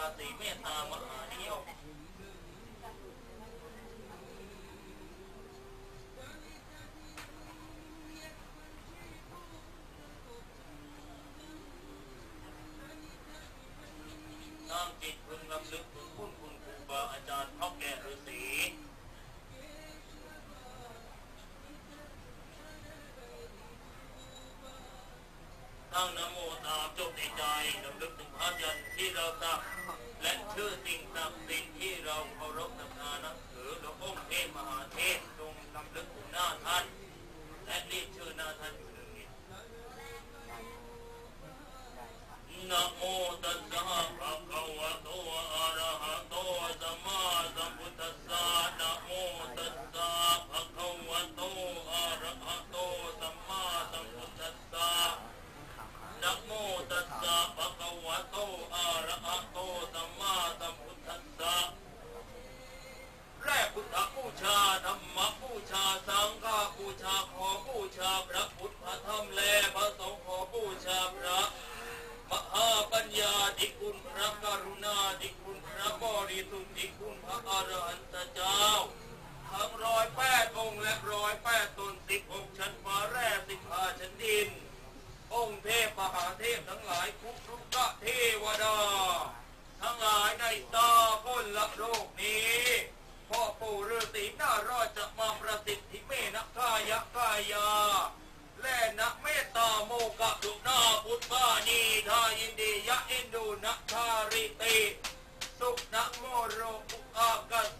ราศีเมตตามหานิยมตั้งจิตพึงรำลึกถึงคุณคุณครูบาอาจารย์พ่อแก่ฤาษีตั้ง นะโมตามจบในใจนำลึกถึงพระยันที่เราสักและชื่อสิ่งศักดิ์สิทธิ์ที่เราเคารพนับนานับถือหลวงองค์เทพมหาเทพจงนำลึกถึงหน้าท่านและเรียกชื่อหน้าท่านอยู่หนึ่งนิดนะโมตัสสะภะคะวะระหะโตสัมมาสัมพุทธัสสะนะโมตัสสะภะคะวะโตอะระหะโตสัมมาสัมพุทธัสสะนะโมตัสสะภะคะวะโต อะระหะโตสัมมาสัมพุทธัสสะแรกพุทธบูชาธรรมบูชาสังฆบูชาขอบูชาพระพุทธธรรมและพระสงฆ์ขอบูชาพระมหาปัญญาธิคุณพระกรุณาธิคุณพระบริสุทธิคุณพระอรหันตเจ้า ทั้งร้อยแปดองค์และร้อยแปดตนสิบหกชั้นฟ้าแร่สิบห้าชั้นดิน องค์เทพมหา เทพทั้งหลายคุกรุกะเทวดา ทั้งหลายในตาคนละโลกนี้พ่อปู่ฤาษีน่ารอดจะมาประสิทธิเมนะกายะกายา และนะเมตตาโมกะดุนาพุทธานีทายินดียะอินดูนะทาริติ สุขนะโมโรอุอากาส